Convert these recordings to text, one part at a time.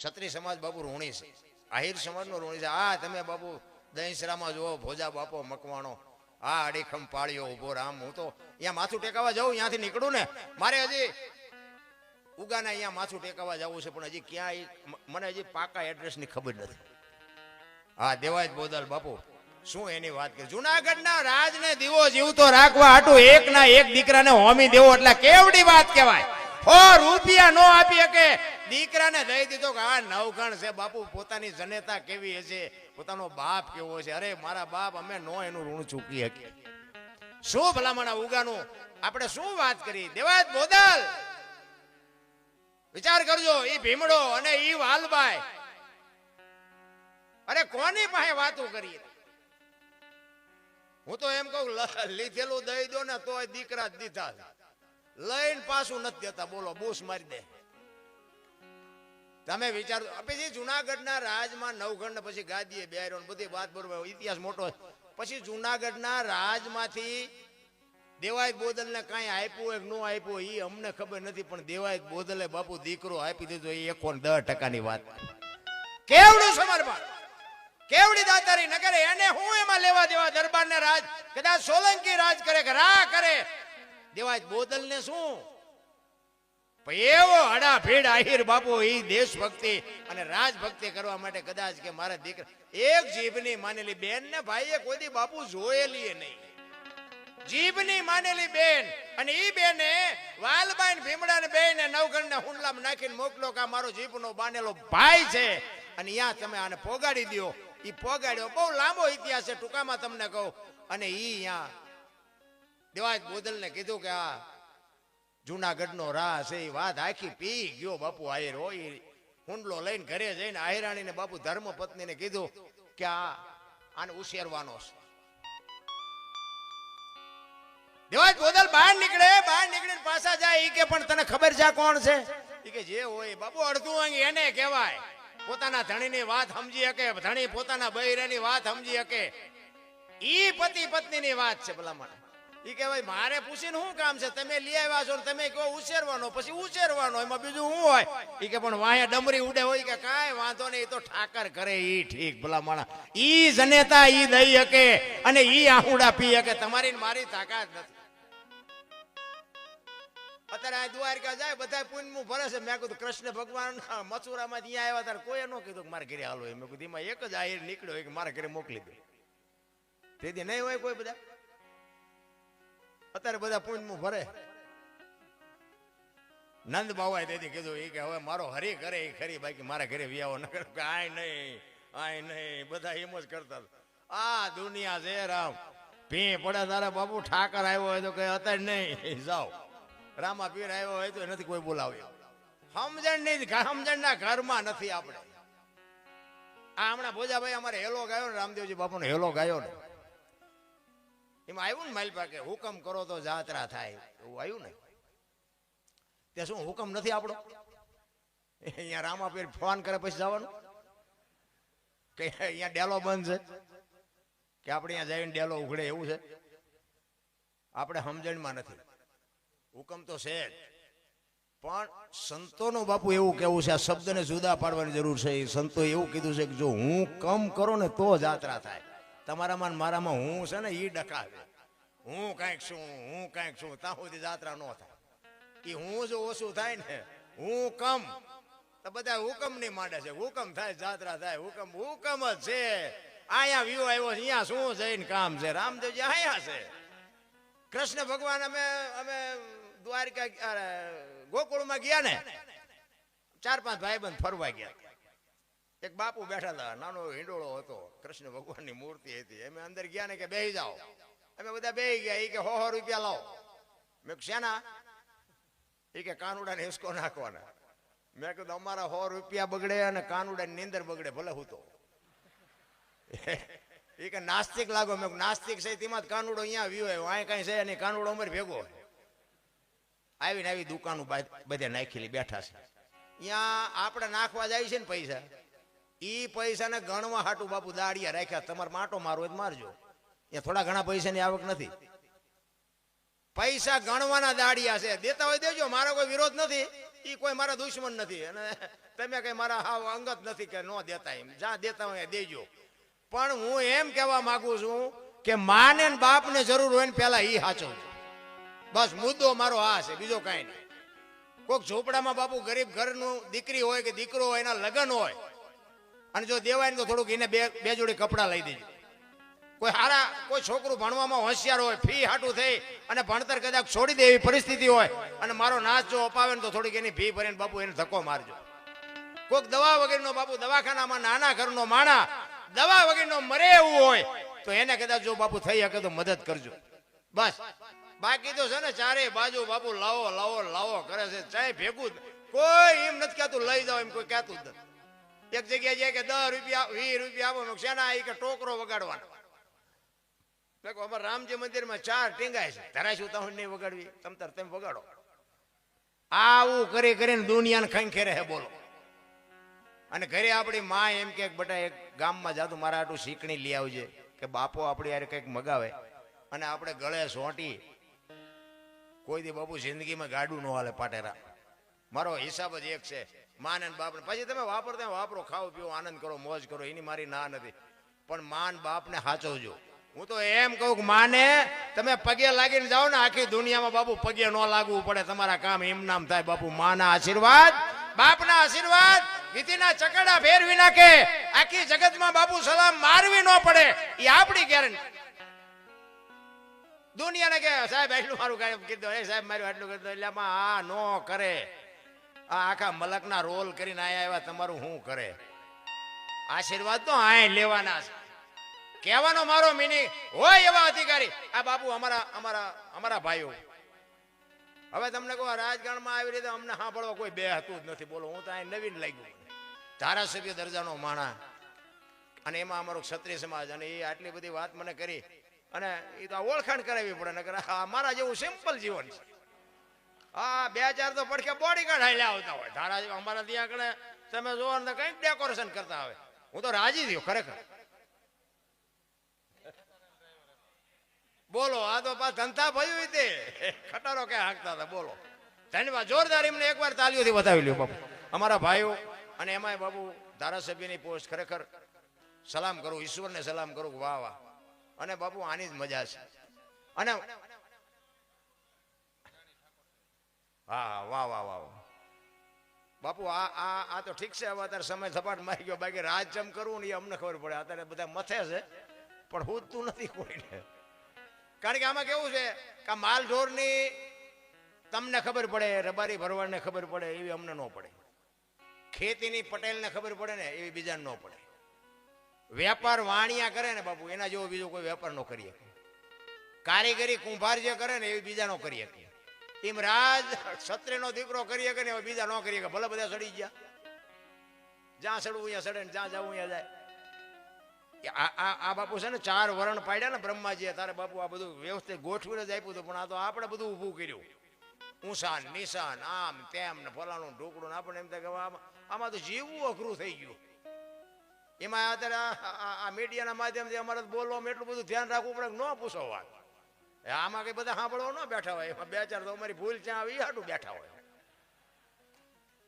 ક્ષત્રિય સમાજ બાપુ ઋણી છે. આહિર સમાજનો ઋણી છે. આ તમે બાપુ દહીસરામાં જુઓ, ભોજા બાપો મકવાણો. આ અડીખમ પાળ્યો ઊભો રામ. હું તો અહીંયા માથું ટેકાવા જાઉં, ત્યાંથી નીકળું ને. મારે હજી ઉગાના અહીંયા માથું ટેકાવા જવું છે, પણ હજી ક્યાંય મને હજી પાકા એડ્રેસની ખબર નથી. હા દેવાય બોદલ બાપુ, શું એની વાત કરી? જુનાગઢના રાજને દીવો જીવતો રાખવા હાટુ એક ના એક દીકરાને હોમી દેવો એટલે કેવડી વાત કહેવાય? હો રૂપિયા નો આપી શકે. દીકરાને દઈ દીધો કે આ નવગણ છે, બાપુ પોતાની જનેતા કેવી હશે? પોતાનો બાપ કેવો છે? અરે, મારા બાપ, અમે નો એનું ઋણ ચૂકી શકીએ. શું ભલામણા ઉગાનું? આપણે શું વાત કરી? દેવાય બોદલ! વિચાર કરજો એ ભીમડો અને ઈ વાલબાઈ અરે, કોની પાસે વાતો કરીએ? હું તો એમ કહું લીધેલું દઈ દો ને તોય દીકરા જ દીધા લઈને પાછું નથી દેતા. બોલો, બૂસ મારી દે. તમે વિચારો પછી જુનાગઢના રાજમાં નવગણ પછી ગાદીએ, બેરો બધી વાત બરોબર ઇતિહાસ મોટો. પછી જુનાગઢના રાજમાંથી દેવાયત બોદલને કાંઈ આપ્યું હોય કે ન આપ્યું એ અમને ખબર નથી, પણ દેવાય બોદલે બાપુ દીકરો આપી દીધો એ એકો દસ ટકાની વાત. કેવડું સમર્પણ કેવડી દાતારી ન કરે એને હું એમાં લેવા દેવા દરબારને રાજ, કદાચ સોલંકી રાજ કરે કે રા કરે? દેવાય બોદલ ને શું? એવો હડા ભીડ આહિર બાપુ એ દેશભક્તિ અને રાજભક્તિ કરવા માટે કદાચ કે મારા દીકરા એક જીભની માનેલી બેન ને ભાઈએ કોઈ બાપુ જોયેલી નહીં. જીભની માનેલી બેન અને ઈ બેને વાલબાઈન ને ભીમડા ને બેન ને નવગણ ને હુંડલામાં નાખીને મોકલો કે મારો જીભનો બાનેલો ભાઈ છે. અને યા તમે આને પોગાડી દ્યો. ઈ પોગાડ્યો બહુ લાંબો ઇતિહાસ છે ટૂંકામાં તમને કહું. અને ઈ અહીંયા દેવાજ બોદલ ને કીધું કે આ જુનાગઢનો નો રાસ એ વાત આખી પી ગયો બાપુ આયર. હોય હુંડલો લઈને ઘરે જઈને આયરાણીને બાપુ ધર્મ પત્નીને કીધું કે આ આને ઉછેરવાનો છે. દેવાજ બોદલ બહાર નીકળે, બહાર નીકળીને પાછા જાય, ઈ કે પણ તને ખબર છે કોણ છે? ઈ કે જે હોય, બાપુ અડધું અંગ એને કહેવાય. પોતાના ધણીની વાત સમજી શકે, ધણી પોતાના બૈરાની વાત સમજી શકે. ઈ પતિ પત્નીની વાત છે ભલામણ. ઈ કે ભાઈ, મારે પૂછીને શું કામ છે? તમે લઈ આવ્યા છો તમે કહો ઉછેરવાનો, પછી ઉછેરવાનો, એમાં બીજું શું હોય? ઈ કે પણ વાહે ડમરી ઉડે હોય કે કાંઈ વાંધો નહીં એ તો ઠાકર કરે, ઈ ઠીક ભલામણ ઈ જનેતા ઈ દઈ શકે અને ઈ આહુડા પી શકે. તમારી મારી તાકાત નથી. અત્યારે આ દ્વારકા જાય બધા પુણ્યનું ભરે છે. મેં કીધું, કૃષ્ણ ભગવાન મથુરામાં ત્યાં આવ્યા ત્યારે કોઈ ન કીધું કે મારા ઘરે હાલો મેં કીધું, એમાં એક જ આહીર નીકળ્યો કે મારા ઘરે મોકલી દે. તેથી નહીં હોય કોઈ બધા? અત્યારે બધા પુણ્યનું ભરે. નંદ બાવાએ તેથી કીધું એ કે હવે મારો હરી કરે એ ખરી, બાકી મારા ઘરે વ્યાવો ન કરે. કે આય નહીં આય નહીં, બધા એમ જ કરતા આ દુનિયા છે, રામ. પી પડે તારા, બાપુ, ઠાકર આવ્યો હોય તો કઈ અત્યારે નહીં. જાઓ. રામા પીર આવ્યો હોય તો નથી કોઈ બોલાવ્યો સમજણ નહીં, સમજણના ઘરમાં નથી આપણે. આ હમણાં ભોજાભાઈ અમારે હેલો ગાયો ને, રામદેવજી બાપુનો હેલો ગાયો ને. એમાં આવ્યું ને મારી પાસે હુકમ કરો તો જાત્રા થાય. એવું આવ્યું ને? તે શું હુકમ નથી આપણો? અહીંયા રામા પીર ફોન કરે પછી જવાનું? કે અહીંયા ડેલો બંધ છે. કે આપણે અહીંયા જઈને ડેલો ઉઘડે એવું છે? આપણે સમજણમાં નથી. હુકમ તો છે પણ સંતોનો બાપુ એવું કેવું છે, આ શબ્દને જુદા પાડવાની જરૂર છે. એ સંતો એવું કીધું છે કે જો હું કમ કરો ને તો જાત્રા થાય. તમારામાં મારામાં હું છે ને એ ડકાવે. હું કાંઈક છું, હું કાંઈક છું. ત્યાં સુધી જાત્રા ન થાય. એ હું જો ઓછું થાય ને હું કમ તો બધા હુકમ નહીં માંડે છે. હુકમ થાય, જાત્રા થાય, હુકમ. હુકમ જ છે. અહીંયા વ્યૂ આવ્યો છે, અહીંયા શું જઈને કામ છે? રામદેવજી અહીંયા છે. કૃષ્ણ ભગવાન અમે અમે દ્વારકા ગોકુળમાં ગયા ને. ચાર પાંચ ભાઈબંધ ફરવા ગયા. એક બાપુ બેઠા હતા, નાનો હિંડોળો હતો, કૃષ્ણ ભગવાનની મૂર્તિ હતી. અમે અંદર ગયા ને કે બેહી જાઓ. અમે બધા બેહી ગયા એ કે હો હો રૂપિયા લાવો. મેં શેના? એ કે કાનુડાને હિસકો નાખવાના. મેં કીધું, અમારા હો રૂપિયા બગડે અને કાનુડાની નીંદર બગડે, ભલે હું તો. એ કે નાસ્તિક લાગો. મેં નાસ્તિક છે, તેમાં જ કાનુડો અહીંયા આવ્યો હોય. અહીંયા કઈ છે નહીં, કાનુડો અમારે ભેગો આવીને આવી દુકાનો બધે નાખેલી બેઠા છે. અહીંયા આપણે નાખવા જાય છે ને પૈસા. ઈ પૈસાને ગણવા હાટું બાપુ દાડિયા રાખ્યા. તમારે માટો મારો જ મારજો. એ થોડા ઘણા પૈસાની આવક નથી. પૈસા ગણવાના દાડિયા છે. દેતા હોય દેજો. મારો કોઈ વિરોધ નથી. એ કોઈ મારા દુશ્મન નથી. અને તમે કઈ મારા હાવ અંગત નથી કે ન દેતા એમ. જ્યાં દેતા હોય દેજો. પણ હું એમ કહેવા માંગુ છું કે માને બાપને જરૂર હોય ને પહેલા એ હાચો બસ મુદ્દો મારો આ છે. બીજો કાંઈ નહીં. કોઈક ઝોપડામાં બાપુ ગરીબ ઘરનું દીકરી હોય કે દીકરો હોય, એના લગ્ન હોય અને જો દેવાય ને તો થોડુંક એને બે બે જોડી કપડાં લઈ દેજો. કોઈ હારા કોઈ છોકરું ભણવામાં હોશિયાર હોય, ફી હાટું થઈ અને ભણતર કદાચ છોડી દે એવી પરિસ્થિતિ હોય અને મારો નાશ જો અપાવે ને તો થોડીક એની ફી ભરીને બાપુ એને ધક્કો મારજો. કોઈક દવા વગેરેનો બાપુ દવાખાનામાં નાના ઘરનો માણા દવા વગેરેનો મરે એવું હોય, તો એને કદાચ જો બાપુ થઈ શકે તો મદદ કરજો. બસ. બાકી તો છે ને ચારે બાજુ બાપુ લાવો લાવો લાવો, કરે છે. ચાય ભેગું. કોઈ એમ નથી કહેતું, લઈ જાઓ એમ કોઈ કહેતું જ નથી. એક જગ્યાએ જાય કે દસ રૂપિયા, વીસ રૂપિયા આપો શેના એ કે ટોકરો વગાડવાનો. અમારા રામજી મંદિરમાં ચાર ટીંગાય છે. ધરાય છું તમને નહીં વગાડવી? તમ તાર તમે વગાડો. આવું કરી કરીને દુનિયાને ખંખેરે હે બોલો. અને ઘરે આપણી મા એમ કે, બટા, એક ગામમાં જાતું મારા આટલું શીકણી લઈ આવજે. કે બાપો આપણી યાર કંઈક મગાવે. અને આપણે ગળે સોંટી. કોઈ દી બાપુ જિંદગીમાં ગાડું ન હાલે પાટેરા. મારો હિસાબ જ એક છે. માન અને બાપને. પછી તમે વાપરો હોય વાપરો, ખાઓ, પીઓ, આનંદ કરો, મોજ કરો, એની મારી ના નથી. પણ માન બાપને સાચવજો. હું તો એમ કહું કે માને, તમે પગે લાગીને જાઓ ને, આખી દુનિયામાં બાપુ પગે ન લાગવું પડે, તમારા કામ એમ નામ થાય. બાપુ માના આશીર્વાદ, બાપના આશીર્વાદ વિધિના ચકડા ફેરવી નાખે. આખી જગતમાં બાપુ સલામ મારવી ન પડે. એ આપણી ગેરંટી. દુનિયાને કે, સાહેબ એટલું મારું કીધું. એ સાહેબ, મારું આટલું કીધું. એટલે આ નો કરે. આ આખા મલકના રોલ કરીને આયા એવા તમારું શું કરે? આશીર્વાદ તો આ લેવાના છે. કહેવાનો મારો મિનિંગ, હોય એવા અધિકારી. આ બાપુ અમારા અમારા અમારા ભાઈઓ. હવે તમને કહો રાજકારણમાં આવી રીતે અમને સાંભળવા કોઈ બે હતું જ નથી. બોલો, હું તો અહીં નવીન લાગ્યું ધારાસભ્ય દરજાનો માણા. અને એમાં અમારો ક્ષત્રિય સમાજ, અને એ આટલી બધી વાત મને કરી. અને એ તો ઓળખાણ કરાવવી પડે, નકર મારા જેવું સિમ્પલ જીવન છે. હા, બે ચાર તો પડખે બોડી ગાર્ડ હાલ્યા આવતા હોય. ધારા અમારા ત્યાં આગળ તમે જોવો ને કંઈક ડેકોરેશન કરતા આવે. હું તો રાજી થયો, ખરેખર. બોલો, આ તો પાછ ધંધા ભયું તે. ખટારો કે હાંકતા હતા, બોલો. ધન્યવાદ. જોરદાર એમને એકવાર તાલીઓથી બતાવી લ્યો, બાપુ. અમારા ભાઈઓ અને એમાંય બાપુ ધારાસભ્યની પોસ્ટ ખરેખર સલામ કરું, ઈશ્વરને સલામ કરું વાહ વાહ. અને બાપુ આની જ મજા છે. અને હા વાહ વાહ વાહ. બાપુ, આ આ આ તો ઠીક છે, હવે અત્યારે સમય સપાટ મારી ગયો. બાકી રાજ જમ કરવું ને એ અમને ખબર પડે. અત્યારે બધા મથે છે, પણ હુજતું નથી કોઈને. કારણ કે આમાં કેવું છે કે માલ ઢોરની તમને ખબર પડે, રબારી ભરવાડને ખબર પડે, એવી અમને ન પડે. ખેતીની પટેલને ખબર પડે ને, એવી બીજાને ન પડે. વેપાર વાણિયા કરે ને બાપુ, એના જેવો બીજો કોઈ વેપાર ન કરી શકે. કારીગરી કુંભાર જે કરે ને, એવી બીજા ન કરી શકે. એમ રાજ ક્ષત્રિયનો દીકરો કરીએ કે ને બીજા ન કરીએ કે ભલે બધા સડી ગયા. જ્યાં સડવું અહીંયા સડે ને જ્યાં જવું અહીંયા જાય. આ આ બાપુ છે ને ચાર વરણ પાડ્યા ને બ્રહ્માજીએ, તારે બાપુ આ બધું વ્યવસ્થિત ગોઠવીને જ આપ્યું હતું, પણ આ તો આપણે બધું ઊભું કર્યું. ઊંસાન નિશાન આમ, તેમ ને ફલાણું ઢોકળું આપણને એમ થાય કે આમાં તો જીવવું અઘરું થઈ ગયું. એમાં અત્યારે આ- મીડિયાના માધ્યમથી અમારે બોલવામાં એટલું બધું ધ્યાન રાખવું પડે ન પૂછો વાત. આમાં કઈ બધા સાંભળવા ન બેઠા હોય. એમાં બે ચાર તો અમારી ભૂલ ત્યાં આવી હાટું બેઠા હોય.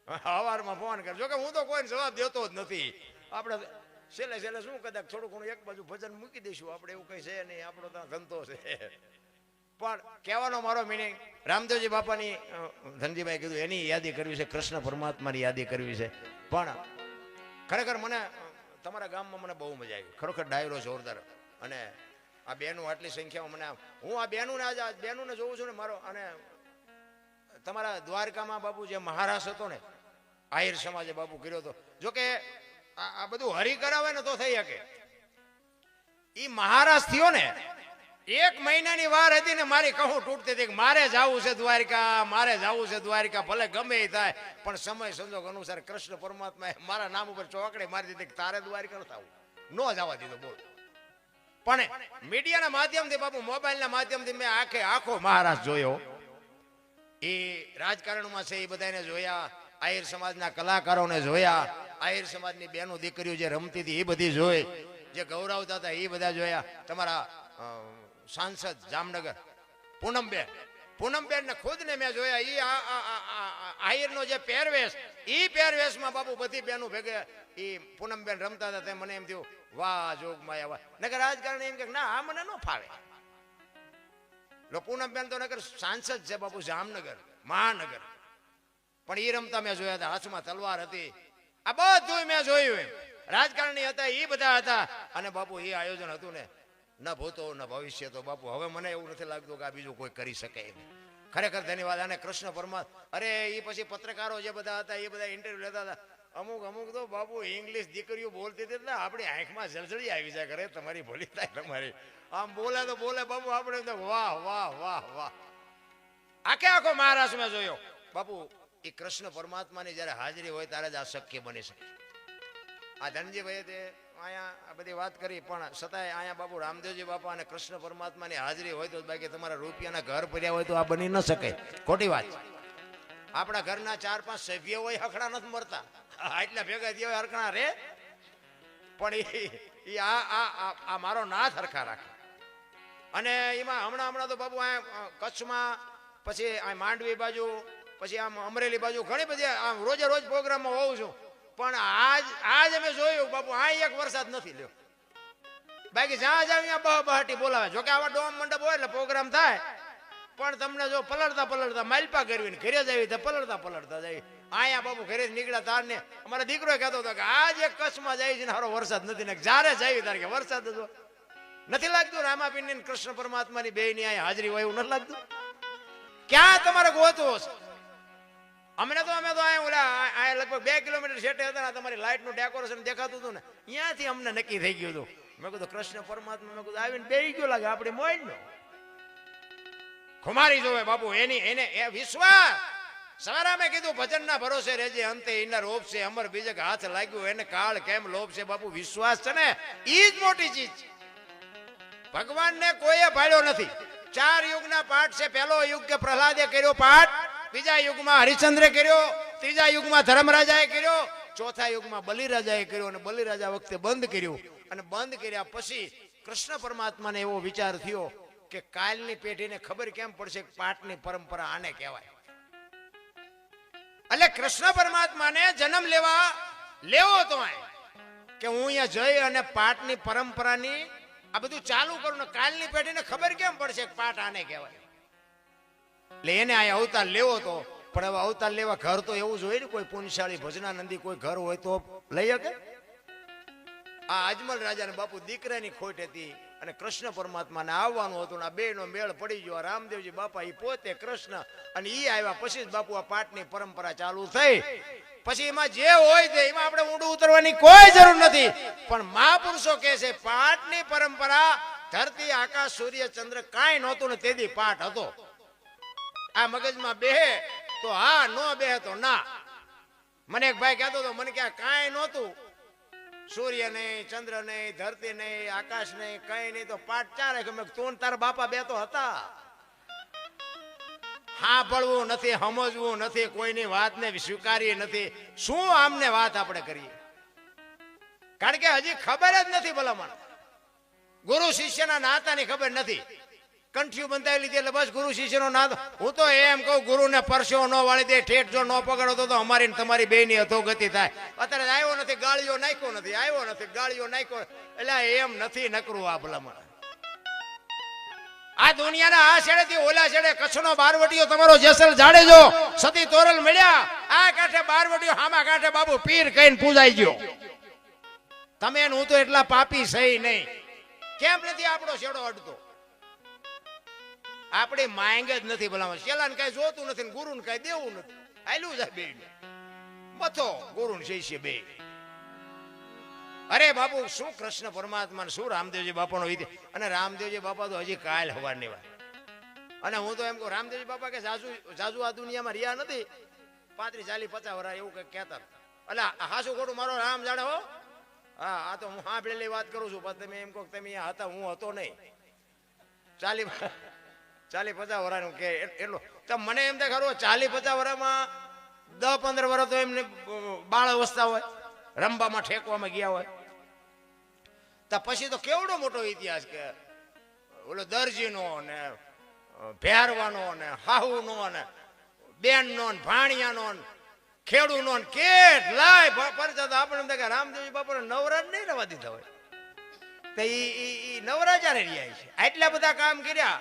હવારમાં ફોન કરજો કે હું તો કોઈને જવાબ દેતો જ નથી. આપણે છેલ્લે છેલ્લે શું કદાચ થોડું ઘણું એક બાજુ ભજન મૂકી દઈશું. આપણે એવું કઈ છે નહીં. આપણો ત્યાં ધંધો છે. પણ કહેવાનો મારો મિનિંગ રામદેવજી બાપાની ધનજીભાઈ કીધું, એની યાદી કરવી છે, કૃષ્ણ પરમાત્માની યાદી કરવી છે. પણ ખરેખર મને તમારા ગામમાં મને બહુ મજા આવી. ખરેખર ડાયરો જોરદાર. અને આ બેનું આટલી સંખ્યામાં મને હું આ બેનુંને આજે બેનુંને જોઉં છું ને મારો, અને તમારા દ્વારકામાં બાપુ જે મહારાષ્ટ્ર હતો ને, આહિર સમાજે બાપુ કર્યો હતો. જો કે આ બધું હરી કરાવે ને તો થઈ શકે. એ મહારાષ્ટ્ર થયો ને, એક મહિનાની વાર હતી ને મારી કહું તૂટતી હતી મારે જવું છે દ્વારિકા, મારે જવું છે દ્વારિકા, ભલે ગમે થાય, પણ સમય સંજોગ અનુસાર કૃષ્ણ પરમાત્માએ મારા નામ ઉપર ચોકડે મારી દીધી તારે દ્વારિકા ન થવું ન જવા દીધો બોલ. પણ મીડિયાના માધ્યમથી બાપુ, મોબાઈલના માધ્યમથી મેં આખે આખો મહારાષ્ટ્ર જોયો. એ રાજકારણમાં છે એ બધાને જોયા, આહિર સમાજના કલાકારોને જોયા, આહિર સમાજની બેનો દીકરીઓ જે રમતી હતી એ બધી જોઈ, જે ગૌરવતા હતા એ બધા જોયા. તમારા સાંસદ જામનગર પૂનમબેન પૂનમબેન ને ખુદ ને મેં જોયા, ઈ આ- આ- આ- આ- આ આહિરનો જે પહેરવેશ, ઈ પહેરવેશમાં બાપુ બધી બેનો ભેગે, ઈ પૂનમબેન રમતા હતા, તે મને એમ થયું, વાહ જોગમાયા વાહ. નગર રાજકારણ એમ કે, ના, આ મને ન ફાવે. લો, પૂનમબેન તો નગર સાંસદ છે બાપુ, જામનગર, મહાનગર. પણ ઈ રમતા મેં જોયા હતા, હાથમાં તલવાર હતી. આ બધું મેં જોયું એમ. રાજકારણી હતા એ બધા હતા. અને બાપુ એ આયોજન હતું ને ન ભૂતો, ન ભવિષ્ય, તો બાપુ, હવે મને એવું નથી લાગતું કે આ બીજું કોઈ કરી શકે એમ. ખરેખર ધન્યવાદ અને કૃષ્ણ પરમાત્મા, અરે એ પછી પત્રકારો જે બધા હતા, એ બધા ઇન્ટરવ્યુ લેતા હતા. અમુક અમુક તો બાપુ ઇંગ્લિશ દીકરીઓ બોલતી હતી ને આપણી આંખમાં જળજળી આવી જાય કરે તમારી ભોલી થાય તમારી. આમ બોલે તો બોલે, બાપુ, આપણે તો વાહ વાહ વાહ વાહ. આખે આખો મહારાષ્ટ્રમાં જોયો. બાપુ એ કૃષ્ણ પરમાત્માની જ્યારે હાજરી હોય ત્યારે જ આ શક્ય બની શકે. આ ધનજીભાઈએ તે અહીંયા આ બધી વાત કરી, પણ છતાંય અહીંયા બાપુ રામદેવજી બાપા અને કૃષ્ણ પરમાત્માની હાજરી હોય તો બાકી તમારા રૂપિયાના ઘર ભર્યા હોય તો આ બની ન શકે. ખોટી વાત. આપણા ઘરના ચાર પાંચ સભ્યો હોય હખડા નથી મરતા. આ એટલા ભેગા થયા હોય રે. પણ ઈ આ આ મારો નાથ હરખા રાખે. અને એમાં હમણાં હમણાં તો બાબુ આ કચ્છમાં, પછી આ માંડવી બાજુ, પછી આમ અમરેલી બાજુ ઘણી બધી આમ રોજે રોજ પ્રોગ્રામમાં હોઉં છું. પણ આજ આજ અમે જોયું, બાપુ, આ એક વરસાદ નથી લ્યો. બાકી જ્યાં જાવ અહીંયા બહ બહાટી બોલાવે, જોકે આવા ડોમ મંડપ હોય એટલે પ્રોગ્રામ થાય. પણ તમને જો પલળતા પલળતા માલપા કરવી ઘરે જ તો પલળતા પલળતા જાય અહીંયા બાપુ ઘરે નીકળ્યા તાર ને અમારા દીકરો કહેતો હતો કે આજ એક કચ્છમાં જાય છે ને હારો વરસાદ નથી ને જ્યારે જાય તારે કે વરસાદ જો નથી લાગતું રામાપિંડી કૃષ્ણ પરમાત્માની બે ની અહીંયા હાજરી હોય એવું નથી લાગતું? ક્યાં તમારે ગોતવો છે? અમને તો અમે તો અહીંયા ઓલા, આ- આ લગભગ બે કિલોમીટર છેટે હતા તમારી લાઇટનું ડેકોરેશન દેખાતું હતું ને, ત્યાંથી અમને નક્કી થઈ ગયું હતું. મેં કીધું, કૃષ્ણ પરમાત્મા, મેં કીધું, આવીને બે ગયો લાગે, આપણે મોઈ ખુમારી જોવે, બાપુ, એની એને એ વિશ્વાસ. સવારે મેં કીધું, ભજનના ભરોસે રહેજે, અંતે એના ઓપશે અમર બીજે હાથ લાગ્યું, એને કાળ કેમ છે, બાપુ, વિશ્વાસ છે ને? ઈ જ મોટી ચીજ. છે ભગવાનને કોઈએ ભાળ્યો નથી. ચાર યુગના પાઠ છે, પહેલો યુગ કે પ્રહલાદે કર્યો પાઠ બીજા યુગમાં હરિશ્ચંદ્રે કર્યો, ત્રીજા યુગમાં ધર્મરાજાએ કર્યો, ચોથા યુગમાં બલિરાજાએ કર્યો અને બલિરાજા વખતે બંધ કર્યું. અને બંધ કર્યા પછી કૃષ્ણ પરમાત્માને એવો વિચાર થયો કે કાલની પેઢીને ખબર કેમ પડશે પાટની પરંપરા આને કહેવાય. એટલે કૃષ્ણ પરમાત્માને જન્મ લેવા લેવો તો કે હું અહીંયા જઈ અને પાટની પરંપરાની આ બધું ચાલુ કરું ને કાલની પેઢીને ખબર કેમ પડશે પાટ આને કહેવાય. એટલે આ અવતાર લેવો તો, પણ હવે અવતાર લેવા ઘર તો એવું જોઈએ ને, કોઈ પુણ્યશાળી, ભજનાનંદી કોઈ ઘર હોય તો લઈ શકે? આ અજમલ રાજાને બાપુ દીકરાની ખોટ હતી અને કૃષ્ણ પરમાત્માને આવવાનું હતું ને આ બે નો મેળ પડી ગયો. રામદેવજી બાપા એ પોતે કૃષ્ણ અને એ આવ્યા પછી જ બાપુ આ પાઠની પરંપરા ચાલુ થઈ. પછી એમાં જે હોય તે, એમાં આપણે ઊંડું ઉતરવાની કોઈ જરૂર નથી. પણ મહાપુરુષો કહે છે, પાઠની પરંપરા ધરતી, આકાશ, સૂર્ય, ચંદ્ર કાંઈ નહોતું ને તેથી પાઠ હતો. આ મગજમાં બેહે તો હા, નો બેહે તો ના. મને એક ભાઈ કહેતો હતો, મને ક્યાં કાંઈ નહોતું. સૂર્ય નહીં, ચંદ્ર નહીં, ધરતી નહીં, આકાશ નહીં, કઈ નહીં. તો પાઠ ચારે ગમે તું તારા બાપા બે તો હતા સાંભળવું નથી, સમજવું નથી, કોઈની વાતને સ્વીકારી નથી. શું આમને વાત આપણે કરીએ? કારણ કે હજી ખબર જ નથી ભલામણ. ગુરુ શિષ્યના નાતાની ખબર નથી. કંઠ્યું બંધાવી લીધી એટલે બસ ગુરુ શિષ્યનો નાદ. હું તો એમ કહું, ગુરુને પરસ્યો ન વાળી દે, ઠેઠ જો ન પકડો તો અમારી ને તમારી બેની અધોગતિ થાય. અત્યારે આવ્યો નથી, ગાળીઓ નાખ્યો નથી, આવ્યો નથી, ગાળીઓ નાખ્યો. એટલે એમ નથી નકરું આ ભલામણ. આ દુનિયાના આ છેડેથી ઓલા છેડે કચ્છનો બારવટીઓ તમારો જેસલ જાડેજો, સતી તોરલ મળ્યા. આ કાંઠે બારવટીઓ હામા કાંઠે બાબુ પીર કહીને પૂજાઈ ગયો. તમે હું તો એટલા પાપી સહી નહીં. કેમ નથી આપણો છેડો અડતો આપણી માંગ જ નથી ભલામાં શેલાને કઈ જોતું નથી ને ગુરુને કઈ દેવું નથી. હાલ્યું જાય બે મથો ગુરુ ને શિષ્ય બે. અરે બાપુ, શું કૃષ્ણ પરમાત્મા શું રામદેવજી બાપાનો વિધિ? અને રામદેવજી બાપા તો હજી કાલ હવારની વાત. અને હું તો એમ કહું, રામદેવજી બાપા કે સાસુ સાસુ આ દુનિયામાં રહ્યા નથી. પાંત્રીસ, ચાલીસ, પચાસ વર્ષ એવું કઈ કહેતા એટલે હાસુ ખોટું મારો રામ જાણે હો? હા, આ તો હું સાંભળેલી વાત કરું છું, પણ તમે એમ કહો તમે હતા, હું હતો નહીં. ચાલી ચાલી પચાસ વરાનું કે એટ- એટલો. તો મને એમ થાય ખરું ચાલી પચાસ વર્ષમાં દસ પંદર વર્ષ તો એમને બાળ અવસ્થા હોય રમવામાં ઠેકવામાં ગયા હોય. તો પછી તો કેવડો મોટો ઇતિહાસ કે ઓલો દરજીનો ને ભેરવાનો ને, હાહુનો ને, બેનનો ને, ભાણિયાનો ને, ખેડૂનો ને, કેટલાય પરચા તો એમ કે રામદેવજી બાપુ નવરાજ નહીં રવા દીધા હોય. તો એ નવરાજા રહી રહ્યા છે. આટલા બધા કામ કર્યા.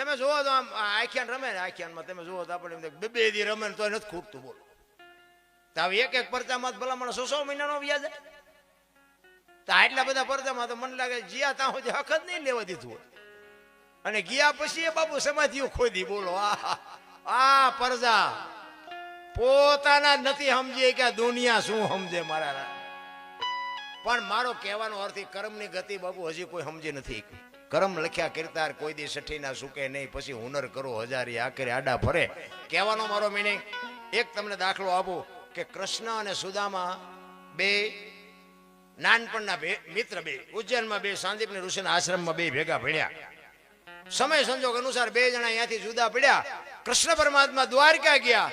તમે જુઓ તો આમ આખ્યાન રમે ને આખ્યાનમાં તમે જુઓ તો આપણે એમ બે દી રમે ને તો નથી ખૂટતું બોલો. તો હવે એક એક પરચામાં ભલામણ સો સો મહિનાનો વ્યાજ? તો આટલા બધા પરચામાં તો મને લાગે જ્યાં ત્યાં સુધી હક જ નહીં લેવા દીધું હોય. અને ગયા પછી એ બાબુ સમાધિઓ ખોદી બોલો આ આ પરજા પોતાના નથી સમજી કે દુનિયા શું સમજે મારા પણ મારો કહેવાનો અર્થ કર્મની ગતિ બાબુ હજી કોઈ સમજી નથી કર્મ લખ્યા કીર્તાર કોઈ દી સઠીના સુકે નહીં. પછી હુનર કરો, હજારી આખરે આડા ફરે કહેવાનો મારો મિનિંગ એક તમને દાખલો આપું કે કૃષ્ણ અને સુદામા બે, નાનપણના બે મિત્ર બે, ઉજ્જૈનમાં બે, સાંદીપની ઋષિના આશ્રમમાં બે ભેગા ભણ્યા. સમય સંજોગ અનુસાર બે જણા અહીંયાથી જુદા પડ્યા. કૃષ્ણ પરમાત્મા દ્વારકા ગયા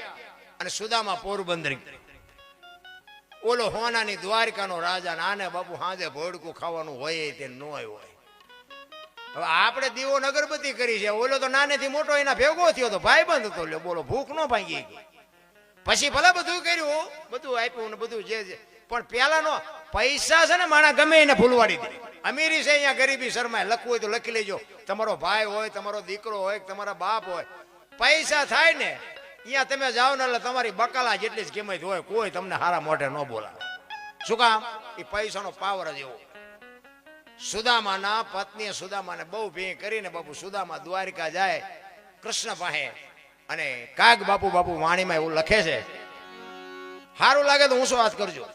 અને સુદામા પોરબંદર. ઓલો હોનાની દ્વારકાનો રાજા નાને બાપુ હાજે ભોડકું ખાવાનું હોય તે ન હોય. હવે આપણે દીવો અગરબત્તી કરી છે. ઓલો તો નાનેથી મોટો, એના ભેગો થયો તો ભાઈબંધ હતો. લ્યો, બોલો, ભૂખ ન ભાંગી ગઈ. પછી ભલે બધું કર્યું બધું આપ્યું ને બધું જે. પણ પેલાનો પૈસા છે ને માણા ગમે એને ભૂલવાડી દે. અમીરી છે અહીંયા ગરીબી શરમાય. લખવું હોય તો લખી લેજો. તમારો ભાઈ હોય, તમારો દીકરો હોય, તમારા બાપ હોય. પૈસા થાય ને, અહીંયા તમે જાઓ ને એટલે તમારી બકાલા જેટલી જ કિંમત હોય. કોઈ તમને હારા મોઢે ન બોલાવે. શું કામ? એ પૈસાનો પાવર જ એવો. સુદામાના પત્નીએ સુદામાને બહુ ભી કરીને બાપુ સુદામા દ્વારિકા જાય, કૃષ્ણ પાસે. અને કાગ બાપુ બાપુ વાણીમાં એવું લખે છે સારું લાગે તો હું શું વાત કરજો.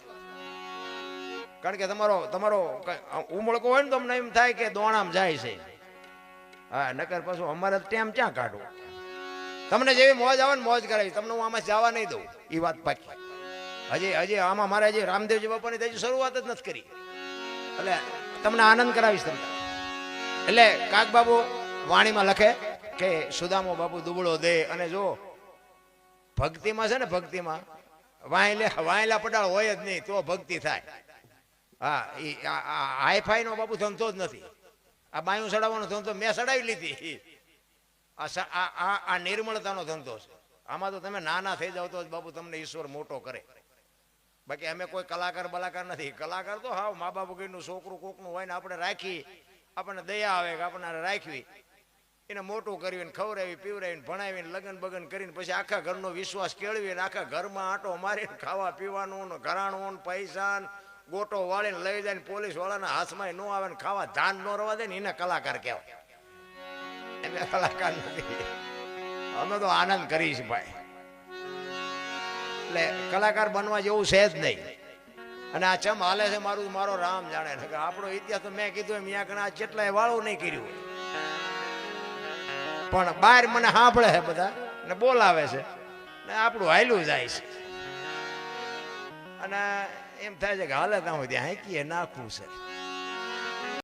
કારણ કે તમારો તમારો ઉમળકો હોય ને તો અમને એમ થાય કે દોણામ જાય છે. હા, નકર પાછું અમારે ટેમ ક્યાં કાઢવો તમને જેવી મોજ આવે ને મોજ કરાવી, તમને હું આમાં જવા નહીં દઉં. એ વાત પાકી. હજી હજી આમાં મારે હજી રામદેવજી બાપાની હજી શરૂઆત જ નથી કરી. એટલે તમને આનંદ કરાવીશ તમને. એટલે કાક બાબુ વાણીમાં લખે કે સુદામો બાબુ દુબળો દે અને જો ભક્તિમાં છે ને ભક્તિમાં વાયલે વાયલા પડાળ હોય જ નહીં, તો ભક્તિ થાય. હા એ હાઈફાઈ નો બાબુ ધંધો જ નથી. આ બાયું ચડાવવાનો ધંધો મેં ચડાવી લીધી. આ આ નિર્મળતાનો ધંધો છે. આમાં તો તમે નાના થઈ જાવ તો બાપુ તમને ઈશ્વર મોટો કરે. બાકી અમે કોઈ કલાકાર બલાકાર નથી. કલાકાર તો હાવ મા બાપ વગરનું છોકરું કોકનું હોય ને આપણે રાખી, આપણને દયા આવે કે આપણને રાખવી. એને મોટું કરવીને ખવડાવી પીવડાવીને ભણાવીને લગન બગન કરીને પછી આખા ઘરનો વિશ્વાસ કેળવીને આખા ઘરમાં આંટો મારીને ખાવા પીવાનું ઘરાણું પૈસા ગોટો વાળીને લઈ જાય પોલીસ વાળાના હાથમાં ન આવે ને ખાવા ધાન ન રવા દે ને એને કલાકાર કહેવાય. એને કલાકાર નથી. અમે તો આનંદ કરીશ ભાઈ. એટલે કલાકાર બનવા જેવું છે જ નહીં. અને આ ચમ હાલે છે મારું, મારો રામ જાણે. આપણો ઇતિહાસ મેં કીધું એમ અહીંયા કણે આ જેટલાય વાળું નહીં કર્યું. પણ બહાર મને સાંભળે છે બધા ને બોલાવે છે. ને આપણું હાયલું જાય છે. અને એમ થાય છે કે હાલે ત્યાં સુધી હાંકીએ, નાખવું છે.